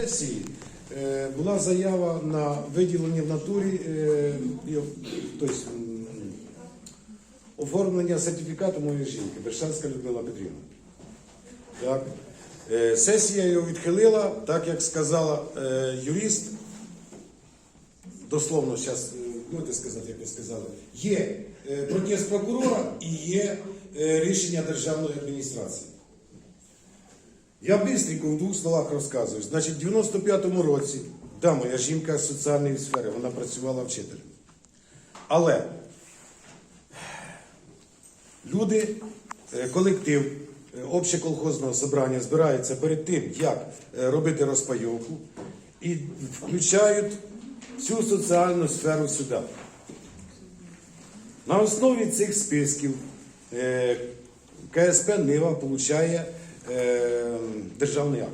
сесії е, була заява на виділення в натурі е, тобто, оформлення сертифікату моєї жінки, Бершанська Людмила Петрівна. Так. Е, Сесія його відхилила, так як сказала юрист, дословно зараз, можете сказати, як ви сказали, є протест прокурора і є рішення державної адміністрації. Я бистренько в двох словах розказую. Значить, в 95-му році, да, моя жінка з соціальної сфери, вона працювала вчителем. Але люди, е, колектив е, общеколхозного собрання збирається перед тим, як е, робити розпайовку, і включають всю соціальну сферу сюди. На основі цих списків КСП Нива отримує е, державний акт.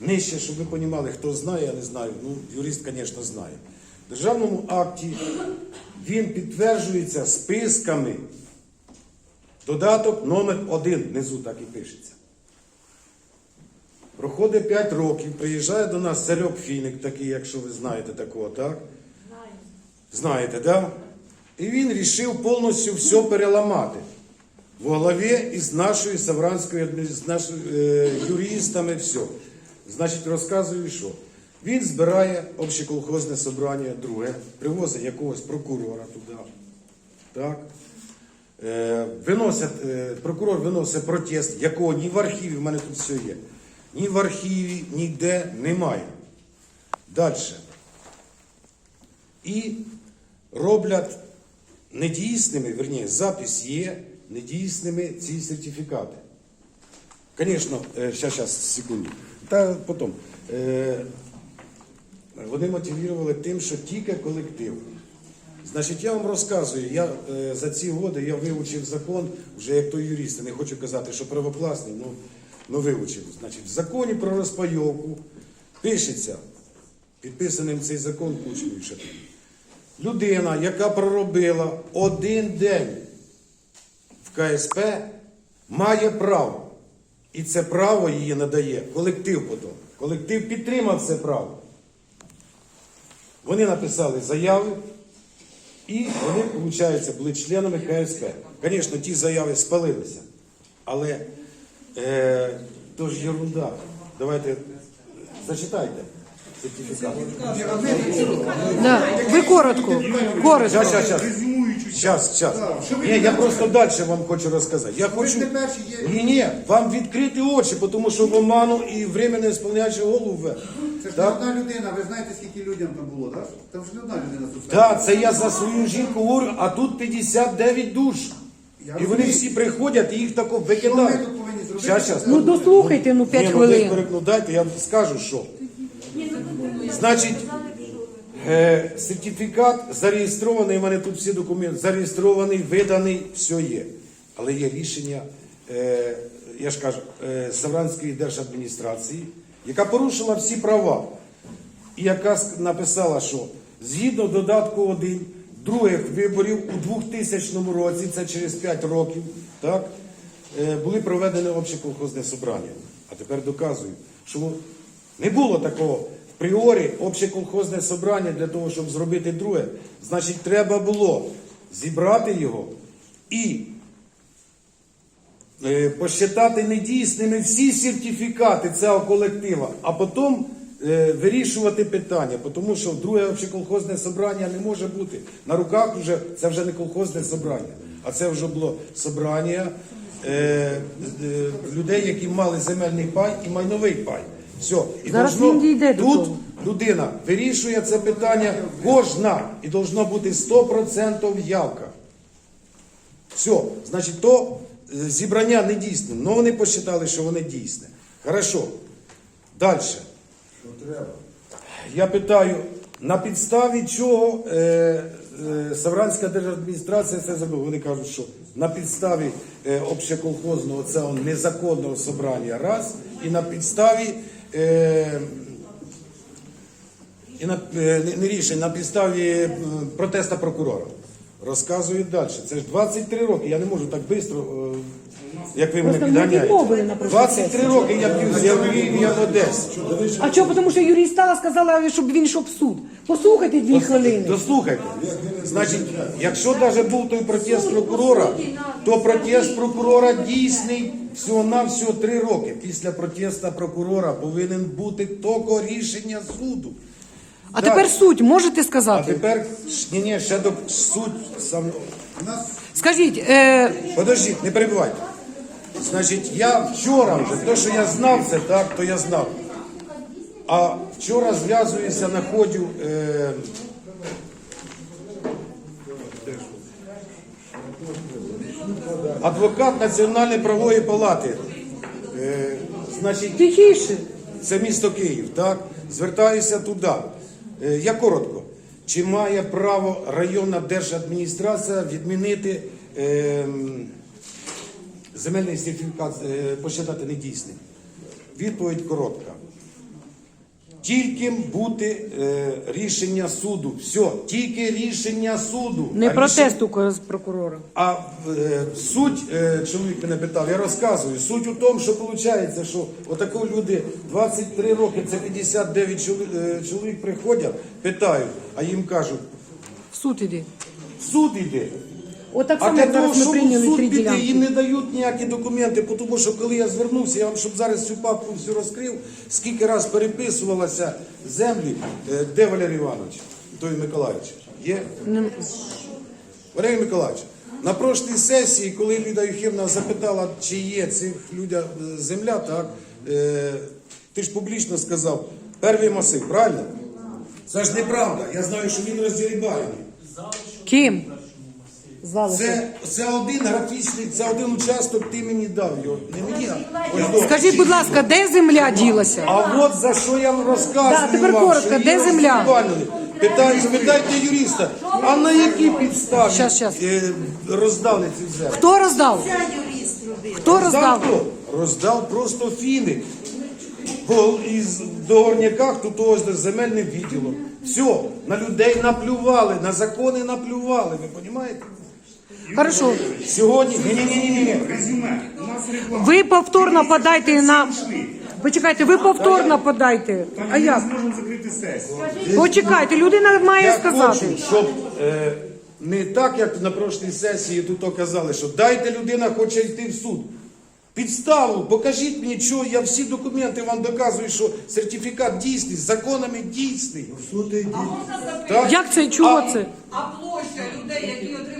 Нижче, щоб ви розуміли, хто знає, я не знаю. Ну, юрист, звісно, знає. В державному акті він підтверджується списками. Додаток номер один внизу так і пишеться. Проходить 5 років, приїжджає до нас Царьок Фіник, такий, якщо ви знаєте такого, так? Знаєте, да? І він рішив повністю все переламати. В голові із нашою Савранською адмі- з нашими е, юристами, все. Значить, розказую, що він збирає общеколхозне собрання друге, привозить якогось прокурора туди. Так? Е, виносять, е, прокурор виносить протест, якого ні в архіві, в мене тут все є, ні в архіві, ніде немає. Далі. І роблять недійсними, верні, запис є недійсними ці сертифікати. Звісно, зараз, зараз, секунду. Та потім. Е, вони мотивували тим, що тільки колектив. Значить, я вам розказую, я е, за ці роки я вивчив закон, вже як той юрист, не хочу казати, що правокласний, ну, ну вивчив. Значить, в законі про розпайовку пишеться, підписаним цей закон Кучмою. Людина, яка проробила один день в КСП, має право. І це право її надає колектив потім. Колектив підтримав це право. Вони написали заяви, і вони, виходить, були членами КСП. Звісно, ті заяви спалилися. Але е, то ж ерунда. Давайте зачитайте сертифікат. Да. Ви коротко. Коротко. Щас, щас, щас. Щас. Ні, я просто далі вам хочу розказати. Я хочу... є. Ні, ні, вам відкрити очі, тому що в оману і временно ісполняючи голову. ввели. Це ж не одна людина, ви знаєте, скільки людям там було, так? Там ж не одна людина тут. Так, це я за свою жінку говорю, а тут 59 душ. Я І вони розумію. всі приходять і їх тако Що ми викидають. тут повинні зробити? Щас, щас. Ну дослухайте, ну 5 Ні, хвилин. Ну, десь перек- ну, дайте, я вам скажу, що. Значить, е, сертифікат зареєстрований, у мене тут всі документи, зареєстрований, виданий, все є. Але є рішення, е, я ж кажу, е, Савранської держадміністрації, яка порушила всі права. І яка написала, що згідно додатку 1 других виборів у 2000 році, це через 5 років, так, е, були проведені общеколхозне собрання. А тепер доказую, що не було такого пріорі общеколхозне собрання для того, щоб зробити друге. Значить, треба було зібрати його і е, посчитати недійсними всі сертифікати цього колектива, а потім е, вирішувати питання, тому що друге общеколхозне собрання не може бути. На руках вже це вже не колхозне собрання, а це вже було собрання е, людей, які мали земельний пай і майновий пай. Все. І Зараз должно- він дійде до тут того. людина вирішує це питання кожна і должно бути 100% явка. Все, значить, то е, зібрання не дійсне. Ну вони посчитали, що вони дійсне. Хорошо. Далі. Що треба? Я питаю, на підставі чого е, е, Савранська держадміністрація це зробила? Вони кажуть, що на підставі е, общеколхозного цього незаконного собрання раз, і на підставі і на, е, не- не рішень, на підставі е, протеста прокурора. Розказують далі. Це ж 23 роки. Я не можу так швидко як ви мене Просто ми підганяєте. відмовили на прошлій 23 роки я п'ю, я я в Одесі. А чого? Тому що Юрій стала, сказала, щоб він йшов в суд. Послухайте дві хвилини. Дослухайте. Значить, якщо навіть був той протест прокурора, то протест прокурора дійсний всього-навсього три роки. Після протесту прокурора повинен бути тільки рішення суду. А Так. тепер суть, можете А сказати? тепер ні, ні, ще до суть сам. Скажіть, е, Подождіть, не перебувайте. Значить, я вчора вже, то, що я знав це, так, то я знав. А вчора зв'язуюся, знаходжу. Е, адвокат Національної правової палати. Е, значить, тихіше. це місто Київ, так? Звертаюся туди. Е, Я коротко. Чи має право районна держадміністрація відмінити е, земельний сертифікат, е, посчитати недійсним? Відповідь коротка. Тільки бути е, рішення суду. Все, тільки рішення суду. Не А протест у прокурора. а е, суть, е, чоловік мене питав, я розказую. Суть у тому, що виходить, що отако люди 23 роки, це 59 чоловік, е, чоловік приходять, питають, а їм кажуть, В суд іди. в суд іде. Отак само для як того, зараз ми прийняли суд три піти, ділянки. їм не дають ніякі документи, тому що коли я звернувся, я вам щоб зараз цю папку всю розкрив, скільки раз переписувалося землі, е, де Валерій Іванович, той Миколаївич, є? Валерій Миколаївич, на прошлій сесії, коли Ліда Юхівна запитала, чи є цих людях е, земля, так, е, ти ж публічно сказав, перший масив, правильно? Це ж неправда. Я знаю, що він роздірібаєний. Ким? Залишок. Це, це один графічний, це один участок, ти мені дав його. Не мені, а ось до. Скажіть, будь ласка, де земля ділася? А от за що я вам розказую Да, тепер вам, коротко, що де земля? Питаю, спитайте юриста, а на якій підставі Щас, щас. е, роздали ці землі? Хто роздав? Хто Роздав роздав? хто? Роздав просто фіни. Бо із договорняках тут ось земельним відділом. Все, на людей наплювали, на закони наплювали, ви розумієте? Хорошо. Сьогодні. Ні, ні, ні, ні, ні. Резюме. У нас регламент. Ви повторно подайте на. Почекайте, ви повторно подайте. А Ми не зможемо закрити сесію. Почекайте, людина має Я сказати. хочу, щоб е, не так, як на прошлій сесії тут казали, що дайте людина хоче йти в суд. Підставу, покажіть мені, що я всі документи вам доказую, що сертифікат дійсний, з законами дійсний. Так? Як це? Чого це? А площа людей, які отримали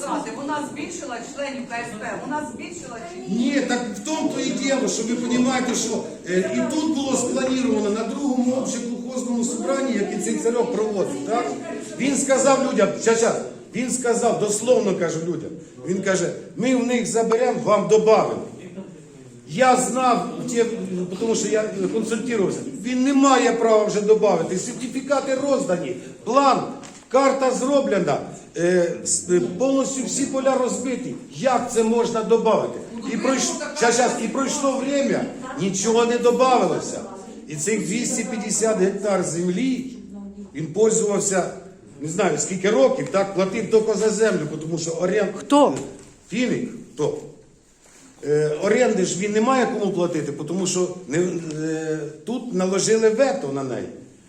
сертифікати, вона збільшила членів КСП, вона збільшила чи ні? Так в тому то і діло, що ви розумієте, що е, і тут було сплановано на другому общеколхозному собранні, який цей царьок проводив, так? Він сказав людям, щас, щас, він сказав, дословно кажу людям, він каже, ми в них заберемо, вам додамо. Я знав, тому що я консультувався, він не має права вже додати. Сертифікати роздані, план, карта зроблена, е, е, повністю всі поля розбиті. Як це можна додати? І пройшло, і пройшло время, нічого не додавалося. І цих 250 гектар землі він пользувався, не знаю скільки років, так, платив тільки за землю, тому що оренда. Хто? Фіник, хто? Е, оренди ж він не має кому платити, тому що не, е, тут наложили вето на неї.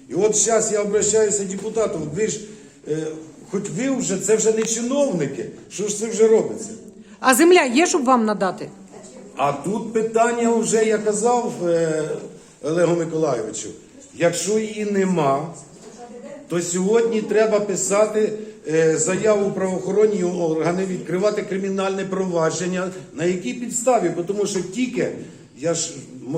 І от зараз я обращаюся депутатом, ви ж, хоч ви вже, це вже не чиновники, що ж це вже робиться? А земля є, щоб вам надати? А тут питання вже я казав е, Олегу Миколайовичу, якщо її нема, то сьогодні треба писати е, заяву правоохоронні органи, відкривати кримінальне провадження. На якій підставі? Бо Тому що тільки, я ж,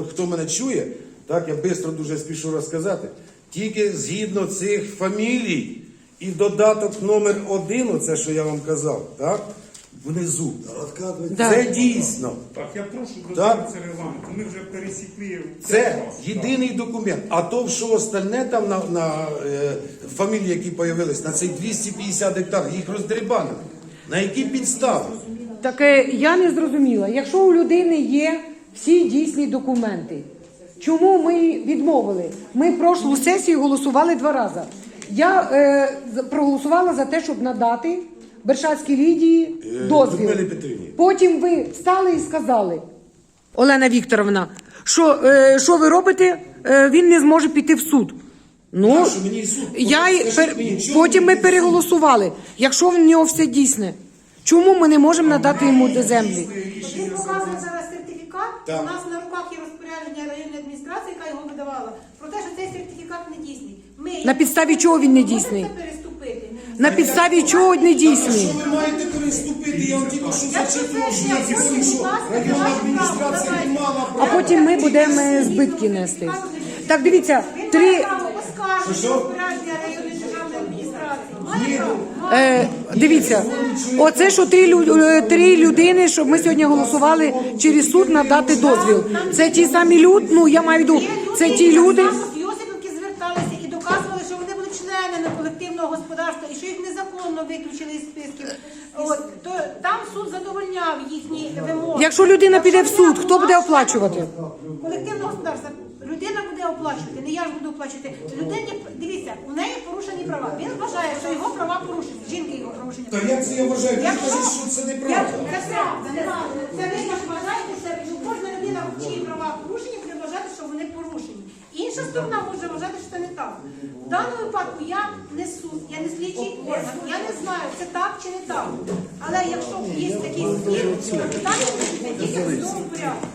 хто мене чує, так, я швидко дуже спішу розказати, тільки згідно цих фамілій і додаток номер один, оце що я вам казав, так, внизу. Да. Це дійсно. Так, я прошу дотриматися регламенту. Ми вже пересікли. Це раз. єдиний документ. А то, що остальне там на, на е, фамілії, які з'явились, на цих 250 гектар, їх роздрібанили. На які підстави? Так е, я не зрозуміла. Якщо у людини є всі дійсні документи, чому ми відмовили? Ми прошлу сесію голосували два рази. Я е, проголосувала за те, щоб надати Бершацькій Лідії Е, дозвіл. Людмилі Петрівні. Потім ви встали і сказали, Олена Вікторовна, що, е, що ви робите, Е, він не зможе піти в суд. Ну, Нащо мені суд? я й Скажіть пер- мені, чому потім ми мені суд? переголосували. Якщо в нього все дійсне, чому ми не можемо надати йому до землі? Він показує зараз сертифікат. Так. У нас на руках є розпорядження районної адміністрації, яка його видавала, про те, що цей сертифікат не дійсний. Ми На підставі чого він не дійсний? Можете переступити? На підставі чого не дійсні? Що ви маєте переступити? Я вам тільки що Якщо зачитував, це що я буде, що будь ласка, районна давайте адміністрація право, не мала А права. потім ми будемо е, збитки нести. Так, дивіться, Він три. право оскаржити Що, що? розпорядження районної державної адміністрації. Має право? Е, дивіться, оце що три, лю- е, три людини, щоб ми сьогодні голосували через суд надати дозвіл. Це ті самі люди, ну я маю в виду, це ті люди. Господарства і що їх незаконно виключили із списків. От, то там суд задовольняв їхні вимоги. Якщо людина піде в суд, хто буде оплачувати? Колективного господарства. Людина буде оплачувати, не я ж буду оплачувати. Людині, дивіться, у неї порушені права. Він вважає, що його права порушені. Жінки його порушені. Та як це я вважаю? Ви Якщо- кажете, що це Я- неправда. Це правда, неправда. Це ви так вважаєте, що що кожна людина, чиї права порушені, буде вважати, що вони порушені. Інша сторона може вважати, що це не так. Даному випадку я не суд, я не слідчий орган, я не знаю, це так чи не так. Але якщо є такий спір, то питання буде тільки в цьому порядку.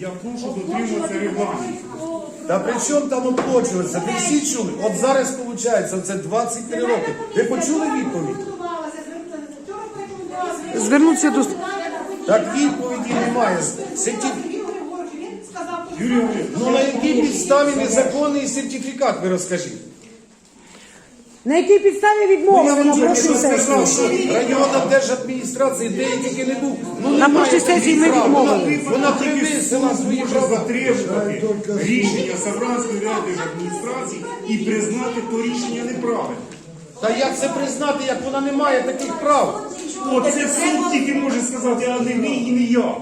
Я прошу дотримуватися регламенту. Та при чому там оплачуватися? Ви всі чули? От зараз виходить, це 23 роки. Ви почули відповідь? Звернутися до- Так відповіді немає. Сертиф... Юрій Григорович, Ну на якій підставі незаконний сертифікат, ви розкажіть? На якій підставі Ну, я вам на тільки прошлій що сказав, сесії? що районна держадміністрація, де я тільки не був, ну На немає прошлій сесії ми прав. відмовили. Вона, вона привисила свої може права. затримувати рішення Савранської адміністрації і признати то рішення неправильним. Та як це признати, як вона не має таких прав? Оце суд тільки може сказати, а не ви і не я.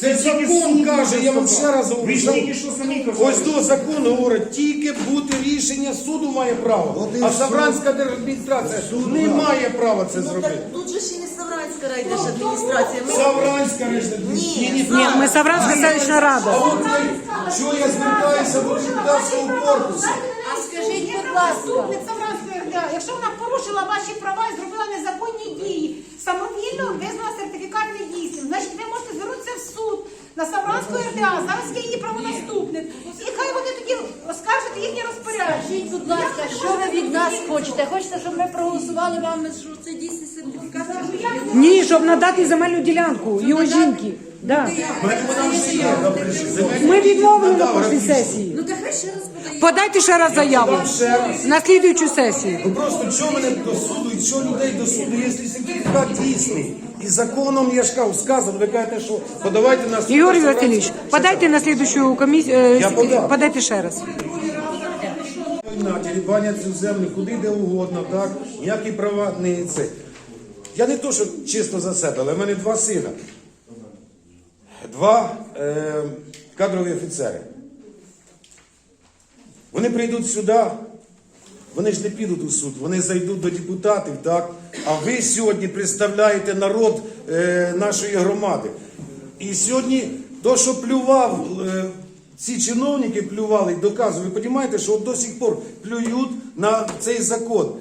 Це закон каже, я вам ще раз Ви говорю. ж тільки що самі казали. Ось до закону говорить, тільки бути рішення суду має право. А Савранська держадміністрація не має права це зробити. Тут же і не Савранська райдержадміністрація. Ми Савранська держадміністрація. Ні, ні, Ні, ми Савранська селищна А рада. от я, що я звертаюся до депутатського корпусу? А скажіть, будь ласка, заступник Савранської РДА, якщо вона порушила ваші права і зробила незаконні самовільно визнала сертифікат недійсним, значить ви можете звернутися в суд на Савранську РДА, зараз є її правонаступник, і хай вони тоді оскаржать їхнє розпорядження. Скажіть, будь ласка, що ви від нас хочете? Хочете, щоб ми проголосували вам, що це дійсний сертифікат? Ні, щоб надати земельну ділянку його жінки. Да. Ми відмовили на прошлій сесії. Ну, так ще раз подає. Подайте ще раз заяву на слідуючу сесію. Ну просто чого мене до суду і чого людей до суду, якщо сертифікат дійсний? І законом я ж кажу, сказано, ви кажете, що подавайте на суд. Ігор Васильович, подайте на слідуючу комісію, Я подав. подайте ще раз. На дерибаня цю землю куди де угодно, так? Ніякі права не це. Я не то, що чисто за себе, але в мене два сина. Два е, кадрові офіцери. Вони прийдуть сюди, вони ж не підуть у суд, вони зайдуть до депутатів, так? А ви сьогодні представляєте народ е, нашої громади. І сьогодні то, що плював, е, ці чиновники плювали доказували, ви розумієте, що от до сих пор плюють на цей закон.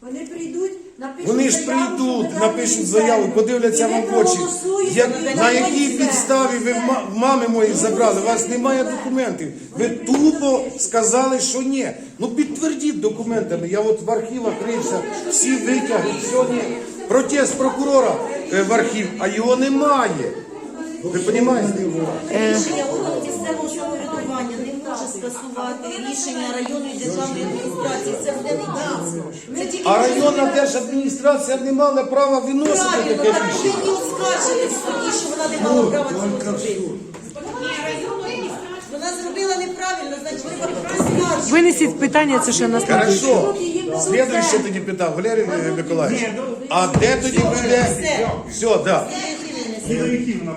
Вони прийдуть, напишуть Вони ж заяву, прийдуть, напишуть заяву, подивляться І ви вам в очі. проголосуєте Як, за на якій підставі ви в ма- в мами моїх забрали? У вас немає документів. Ви тупо сказали, що ні. Ну підтвердіть документами. Я от в архівах рився, всі витяги. Сьогодні протест прокурора е, в архів, а його немає. Ви розумієте? Рішення органу місцевого самоврядування не може скасувати рішення районної державної адміністрації. Це буде не. Це тільки А районна держадміністрація не мала права виносити правильно, таке так рішення. оскаржити в суді, що вона не мала права цього зробити. Вона зробила неправильно, значить треба оскаржити. Винесіть питання, це ще на слідуючу. Хорошо. Слідуюче тоді питав Валерій е, Миколаївич. А де тоді буде? Все, да. Силовиків на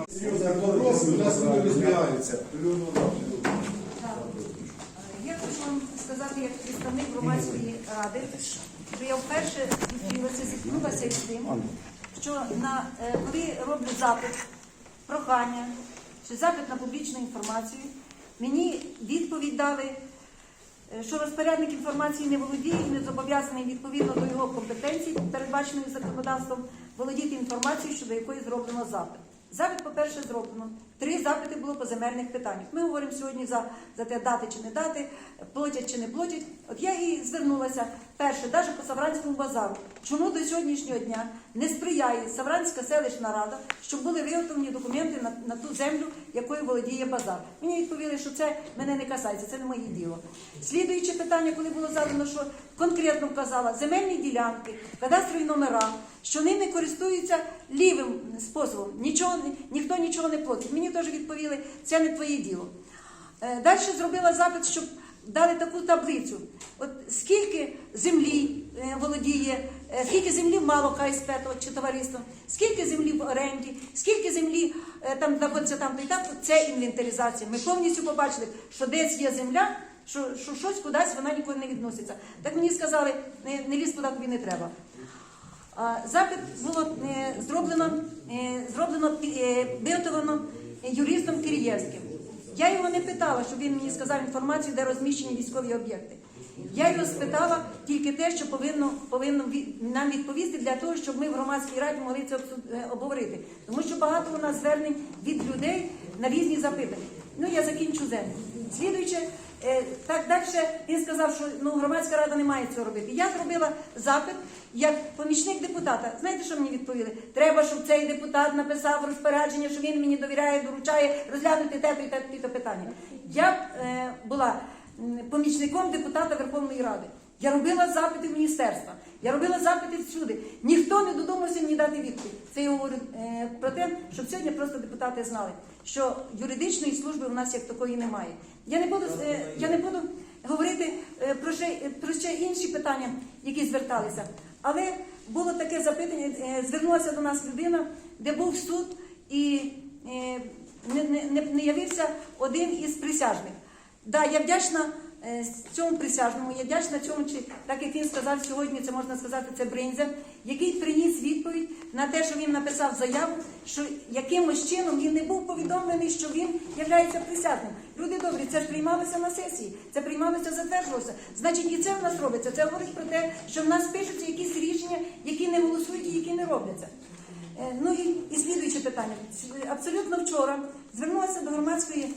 У нас вони розбігаються. Сказати, як представник громадської ради, що я вперше зіткнулася із тим, що на, е, коли роблю запит, прохання, чи запит на публічну інформацію, мені відповідь дали, е, що розпорядник інформації не володіє і не зобов'язаний відповідно до його компетенцій, передбаченої законодавством, володіти інформацією, щодо якої зроблено запит. Запит, по-перше, зроблено. Три запити було по земельних питаннях. Ми говоримо сьогодні за, за те, дати чи не дати, платять чи не платять. От я і звернулася перше, навіть по Савранському базару. Чому до сьогоднішнього дня не сприяє Савранська селищна рада, щоб були виготовлені документи на, на ту землю, якою володіє базар? Мені відповіли, що це мене не касається, це не моє діло. Слідуюче питання, коли було задано, що конкретно вказала земельні ділянки, кадастрові номера, що ними користуються лівим способом. Нічого, ніхто нічого не платить. Мені теж відповіли, це не твоє діло. Е, Далі зробила запит, щоб дали таку таблицю. От скільки землі е, володіє, е, скільки землі мало КСП то- чи товариство, скільки землі в оренді, скільки землі там знаходиться там там, це інвентаризація. Ми повністю побачили, що десь є земля, що, що щось кудись вона ніколи не відноситься. Так мені сказали, не, не ліз туди, тобі не треба. Запит було зроблено, зроблено е, виготовлено юристом Кирієвським. Я його не питала, щоб він мені сказав інформацію, де розміщені військові об'єкти. Я його спитала тільки те, що повинно, повинно нам відповісти для того, щоб ми в громадській раді могли це е, обговорити. Тому що багато у нас звернень від людей на різні запитання. Ну, я закінчу землю. Слідуюче, так далі він сказав, що ну, громадська рада не має цього робити. Я зробила запит як помічник депутата. Знаєте, що мені відповіли? Треба, щоб цей депутат написав розпорядження, що він мені довіряє, доручає розглянути те і те питання. Я е, була помічником депутата Верховної Ради. Я робила запити в міністерства, я робила запити всюди. Ніхто не додумався мені дати відповідь. Це я говорю е, про те, щоб сьогодні просто депутати знали, що юридичної служби у нас як такої немає. Я не буду е, я не буду говорити е, про ще, про ще інші питання, які зверталися. Але було таке запитання, е, звернулася до нас людина, де був суд і е, не, не, не, не явився один із присяжних. Да, я вдячна цьому присяжному, я вдячна цьому, чи так як він сказав сьогодні, це можна сказати, це Бринзя, який приніс відповідь на те, що він написав заяву, що якимось чином він не був повідомлений, що він є присяжним. Люди добрі, це ж приймалося на сесії, це приймалося, затверджувалося. Значить, і це в нас робиться. Це говорить про те, що в нас пишуться якісь рішення, які не голосують і які не робляться. Е, Ну і, і слідуюче питання. Абсолютно вчора звернулася до громадської е,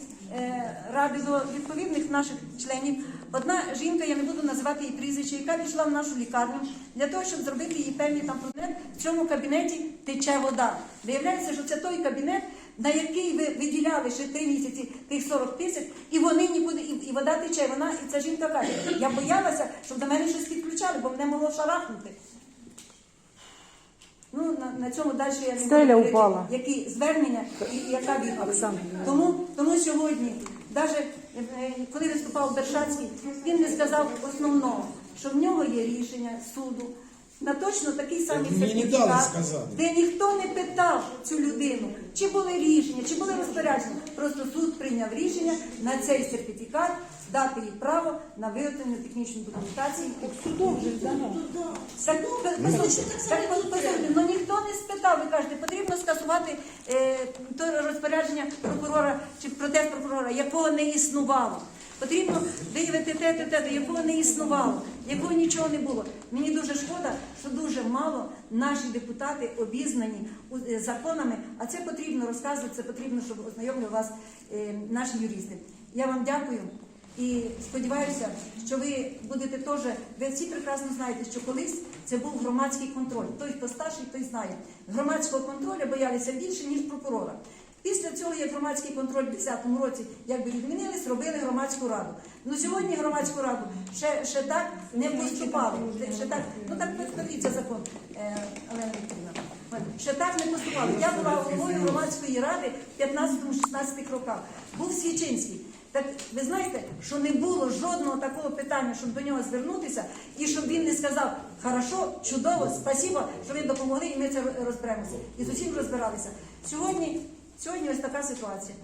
ради, до відповідних наших членів. Одна жінка, я не буду називати її прізвище, яка пішла в нашу лікарню для того, щоб зробити їй певний там проблем. В цьому кабінеті тече вода. Виявляється, що це той кабінет, на який ви виділяли ще три місяці тих 40 тисяч, і вони нікуди, і, вода тече. Вона і ця жінка каже: я боялася, щоб до мене щось підключали, бо мене могло шарахнути. Ну, на, на цьому далі я не Стеля буду упала. які звернення і, і яка відповідь. Тому, тому сьогодні, навіть коли виступав Бершацький, він не сказав основного, що в нього є рішення суду на точно такий самий Мені не сертифікат, сказати. де ніхто не питав цю людину, чи були рішення, чи були розпорядження. Просто суд прийняв рішення на цей сертифікат дати їй право на виготовлення технічної документації. Судом же дано. Так, послухайте, так, послухайте, ну ніхто не спитав, ви кажете, потрібно скасувати е, то розпорядження прокурора чи протест прокурора, якого не існувало. Потрібно виявити те, те, те, якого не існувало, якого нічого не було. Мені дуже шкода, що дуже мало наші депутати обізнані е, законами, а це потрібно розказувати, це потрібно, щоб ознайомили вас е, наші юристи. Я вам дякую. І сподіваюся, що ви будете теж, ви всі прекрасно знаєте, що колись це був громадський контроль. Той, хто старший, той знає. Громадського контролю боялися більше, ніж прокурора. Після цього, як громадський контроль в 10-му році якби відмінили, зробили громадську раду. Ну сьогодні громадську раду ще, ще так не поступали. Ще так, ну так подивіться закон, е, Олена Вікторівна. Ще так не поступали. Я була головою громадської ради в 15-16 роках. Був Свічинський. Так ви знаєте, що не було жодного такого питання, щоб до нього звернутися, і щоб він не сказав хорошо, чудово, спасибо, що ви допомогли, і ми це розберемося. І з усім розбиралися. Сьогодні, сьогодні ось така ситуація.